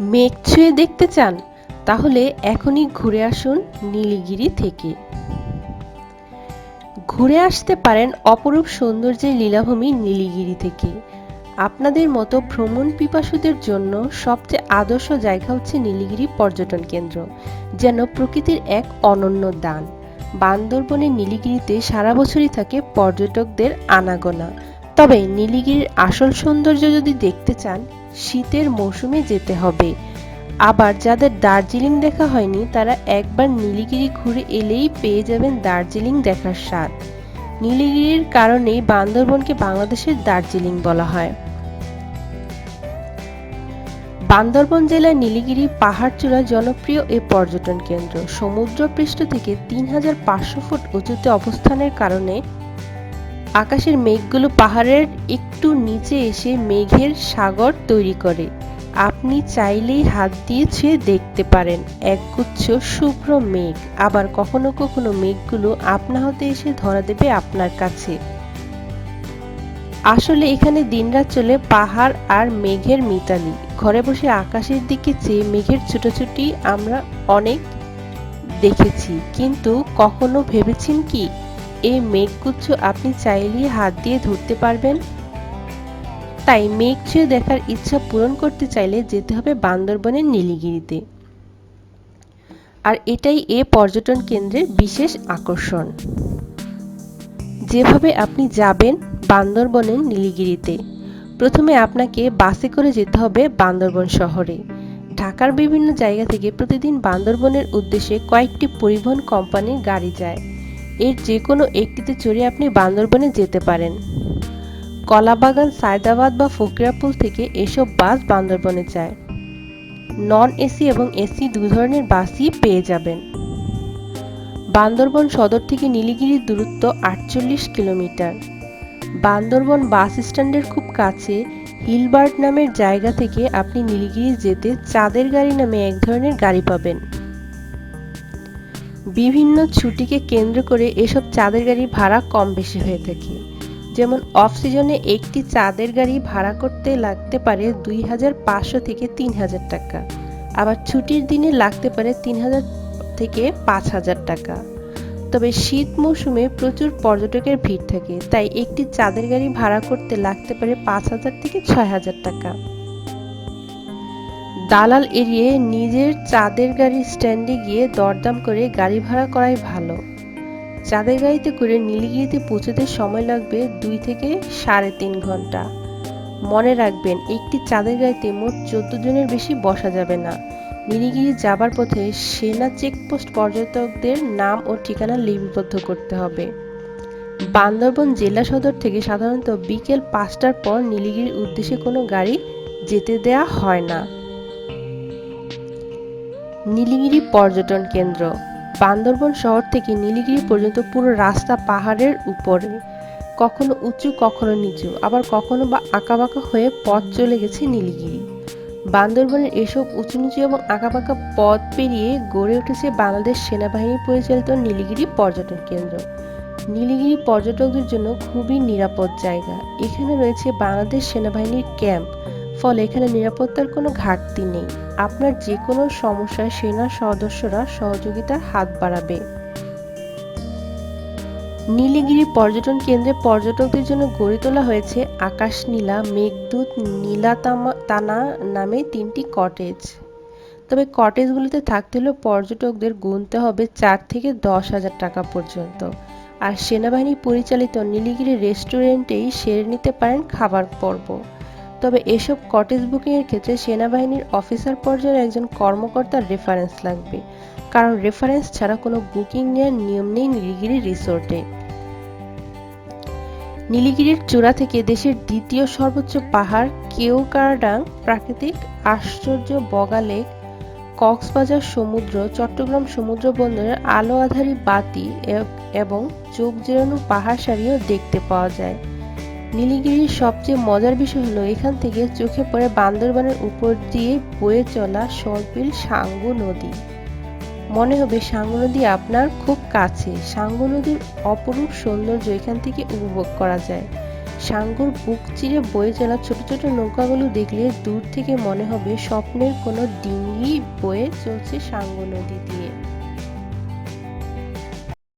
মেঘ ছুঁয়ে দেখতে চান, তাহলে এখনই ঘুরে আসুন নীলগিরি থেকে। ঘুরে আসতে পারেন অপরূপ সৌন্দর্যের লীলাভূমি নীলগিরি থেকে। আপনাদের মতো ভ্রমণ পিপাসুদের জন্য সবচেয়ে আদর্শ জায়গা হচ্ছে নীলগিরি পর্যটন কেন্দ্র, যেন প্রকৃতির এক অনন্য দান। বান্দরবনের নীলগিরিতে সারা বছরই থাকে পর্যটকদের আনাগোনা। তবে নীলগিরির আসল সৌন্দর্য যদি দেখতে চান শীতের মৌসুমে যেতে হবে। আবার যাদের দার্জিলিং দেখা হয়নি, তারা একবার নীলগিরি ঘুরে এলেই পেয়ে যাবেন দার্জিলিং দেখার স্বাদ। নীলগিরির কারণেই বান্দরবনকে বাংলাদেশের দার্জিলিং বলা হয়। বান্দরবন জেলার নীলগিরি পাহাড়চূড়া জনপ্রিয় এ পর্যটন কেন্দ্র। সমুদ্রপৃষ্ঠ থেকে তিন হাজার পাঁচশো ফুট উঁচুতে অবস্থানের কারণে আকাশের মেঘগুলো পাহাড়ের একটু নিচে এসে মেঘের সাগর তৈরি করে। আপনি চাইলেই হাত দিয়ে ছুঁয়ে দেখতে পারেন একগুচ্ছ শুভ্র মেঘ। আবার কখনো কখনো মেঘগুলো আপনা হতে এসে ধরা দেবে আপনার কাছে। আসলে এখানে দিনরাত চলে পাহাড় আর মেঘের মিতালি। ঘরে বসে আকাশের দিকে চেয়ে মেঘের ছুটোছুটি আমরা অনেক দেখেছি। কিন্তু কখনো ভেবেছেন কি? এই মেঘগুচ্ছ আপনি চাইলেই হাত দিয়ে ধরতে পারবেন। তাই মেঘ ছুঁয়ে দেখার ইচ্ছা পূরণ করতে চাইলে যেতে হবে বান্দরবনের নীলগিরিতে। আর এটাই এ পর্যটন কেন্দ্রের বিশেষ আকর্ষণ। যেভাবে আপনি যাবেন বান্দরবনের নীলগিরিতে, প্রথমে আপনাকে বাসে করে যেতে হবে বান্দরবন শহরে। ঢাকার বিভিন্ন জায়গা থেকে প্রতিদিন বান্দরবনের উদ্দেশ্যে কয়েকটি পরিবহন কোম্পানির গাড়ি যায়। এর যে কোনো একটিতে চড়ে আপনি বান্দরবনে যেতে পারেন। কলাবাগান, সায়দাবাদ বা ফকিরাপুল থেকে এসব বাস বান্দরবনে যায়। নন এসি এবং এসি দু ধরনের বাসই পেয়ে যাবেন। বান্দরবন সদর থেকে নীলগিরির দূরত্ব আটচল্লিশ কিলোমিটার। বান্দরবন বাস স্ট্যান্ডের খুব কাছে হিলবার্ট নামের জায়গা থেকে আপনি নীলগিরি যেতে চাঁদের গাড়ি নামে এক ধরনের গাড়ি পাবেন। বিভিন্ন ছুটিকে কেন্দ্র করে এসব চাঁদের গাড়ি ভাড়া কম বেশি হয়ে থাকে। যেমন অফ সিজনে একটি চাঁদের গাড়ি ভাড়া করতে লাগতে পারে দুই হাজার পাঁচশো থেকে তিন হাজার টাকা। আবার ছুটির দিনে লাগতে পারে তিন হাজার থেকে পাঁচ হাজার টাকা। তবে শীত মৌসুমে প্রচুর পর্যটকের ভিড় থাকে, তাই একটি চাঁদের গাড়ি ভাড়া করতে লাগতে পারে পাঁচ হাজার থেকে ছয় হাজার টাকা। দালাল এড়িয়ে নিজের চাঁদের গাড়ি স্ট্যান্ডে গিয়ে দরদাম করে গাড়ি ভাড়া করাই ভালো। চাঁদের গাড়িতে করে নীলগিরিতে পৌঁছতে সময় লাগবে দুই থেকে সাড়ে তিন ঘণ্টা। মনে রাখবেন, একটি চাঁদের গাড়িতে মোট চোদ্দ জনের বেশি বসা যাবে না। নীলগিরি যাবার পথে সেনা চেকপোস্ট পর্যটকদের নাম ও ঠিকানা লিপিবদ্ধ করতে হবে। বান্দরবন জেলা সদর থেকে সাধারণত বিকেল পাঁচটার পর নীলগিরির উদ্দেশ্যে কোনো গাড়ি যেতে দেয়া হয় না। নীলগিরি পর্যটন কেন্দ্র। বান্দরবন শহর থেকে নীলগিরি পর্যন্ত পুরো রাস্তা পাহাড়ের উপরে। কখনো উঁচু, কখনো নিচু, আবার কখনো বা আঁকাবাঁকা হয়ে পথ চলে গেছে নীলগিরি। বান্দরবনের এসব উঁচু নিচু এবং আঁকাবাঁকা পথ পেরিয়ে গড়ে উঠেছে বাংলাদেশ সেনাবাহিনী পরিচালিত নীলগিরি পর্যটন কেন্দ্র। নীলগিরি পর্যটকদের জন্য খুবই নিরাপদ জায়গা। এখানে রয়েছে বাংলাদেশ সেনাবাহিনীর ক্যাম্প। ফলে এখানে নিরাপত্তার কোনো ঘাটতি নেই। আপনার যে কোনো সমস্যায় সেনা সদস্যরা সহযোগিতার হাত বাড়াবে। নীলগিরি পর্যটন কেন্দ্রে পর্যটকদের জন্য গড়ে তোলা হয়েছে আকাশ নীলা মেঘদূত, নীলাতামা, তানা নামে তিনটি কটেজ। তবে কটেজগুলিতে থাকতে হলে পর্যটকদের গুনতে হবে চার থেকে দশ হাজার টাকা পর্যন্ত। আর সেনাবাহিনী পরিচালিত নীলগিরি রেস্টুরেন্টেই সেরে নিতে পারেন খাবার পর্ব। তবে এসব কটেজ বুকিংয়ের ক্ষেত্রে সেনাবাহিনীর অফিসার পর্যায়ের একজন কর্মকর্তার রেফারেন্স লাগবে। কারণ রেফারেন্স ছাড়া কোনো বুকিং নেওয়ার নিয়ম নেই নীলগিরি রিসোর্টে নীলগিরির চূড়া থেকে দেশের দ্বিতীয় সর্বোচ্চ পাহাড় কেওকারডাং প্রাকৃতিক আশ্চর্য বগা লেক, কক্সবাজার সমুদ্র, চট্টগ্রাম সমুদ্র বন্দরের আলো আধারী বাতি এবং চোখ জেরানো পাহাড় সারিও দেখতে পাওয়া যায়। নীলগিরির সবচেয়ে মজার বিষয় হলো, এখান থেকে চোখে পড়ে বান্দরবানের উপর দিয়ে বয়ে চলা সরপিল সাঙ্গু নদী। মনে হবে সাঙ্গু নদী আপনার খুব কাছে। সাঙ্গু নদীর অপরূপ সৌন্দর্য এখান থেকে উপভোগ করা যায়। সাঙ্গুর বুক চিরে বয়ে চলা ছোট ছোট নৌকাগুলো দেখলে দূর থেকে মনে হবে স্বপ্নের কোনো ডিঙ্গি বয়ে চলছে সাঙ্গু নদী দিয়ে